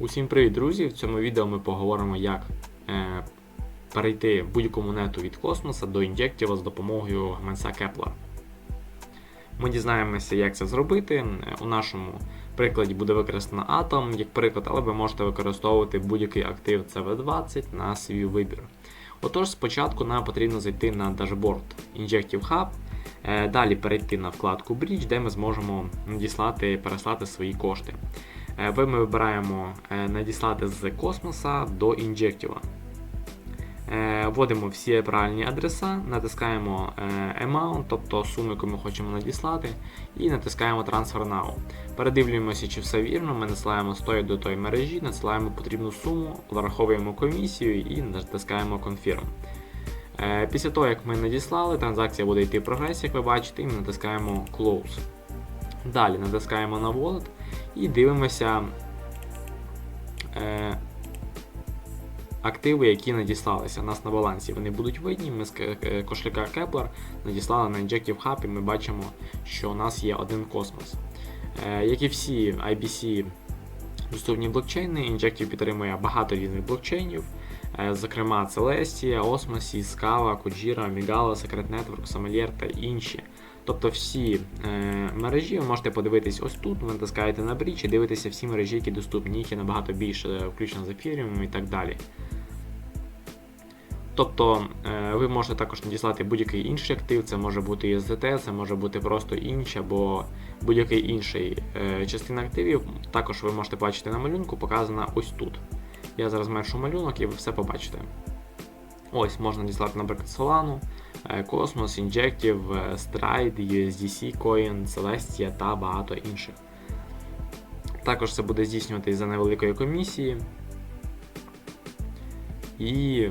Усім привіт, друзі! В цьому відео ми поговоримо, як е, перейти будь-яку монету від космоса до інжектіва з допомогою гаманця Kepler. Ми дізнаємося, як це зробити. Е, У нашому прикладі буде використано атом як приклад, але ви можете використовувати будь-який актив CV20 на свій вибір. Отож, спочатку нам потрібно зайти на дашборд Injective Hub, е, далі перейти на вкладку Bridge, де ми зможемо надіслати переслати свої кошти. Е, Ви ми вибираємо е, надіслати з космоса до інжектіва. Е, Вводимо всі правильні адреса, натискаємо Amount, тобто суму, яку ми хочемо надіслати, і натискаємо Transfer Now. Передивлюємося, чи все вірно. Ми насилаємо з тої до тої мережі, надсилаємо потрібну суму, враховуємо комісію і натискаємо Confirm. Після того, як ми надіслали, транзакція буде йти в прогресі, як ви бачите, і ми натискаємо Close. Далі натискаємо на Wallet і дивимося е, активи, які надіслалися. У нас на балансі вони будуть видні. Ми з кошелька Kepler надіслали на Injective Hub і ми бачимо, що у нас є один космос. Е, як і всі IBC доступні блокчейни, Injective підтримує багато різних блокчейнів. е, Зокрема, Celestia, Osmosis, Scala, Kujira, Migala, Secret Network, Sommelier та інші. Тобто всі е, мережі ви можете подивитись ось тут, ви натискаєте на бріч і дивитеся всі мережі, які доступні, їх є набагато більше, е, включно з Ethereum і так далі. Тобто е, ви можете також надіслати будь-який інший актив, це може бути USDT, це може бути просто інші або будь-який інший е, частина активів. Також ви можете бачити на малюнку, показана ось тут. Я зараз зменшу малюнок і ви все побачите. Ось можна діслати, наприклад, Solana, е, Cosmos, Injective, е, Stride, USDC, Coin, Celestia та багато інших. Також це буде здійснюватись за невеликої комісії. І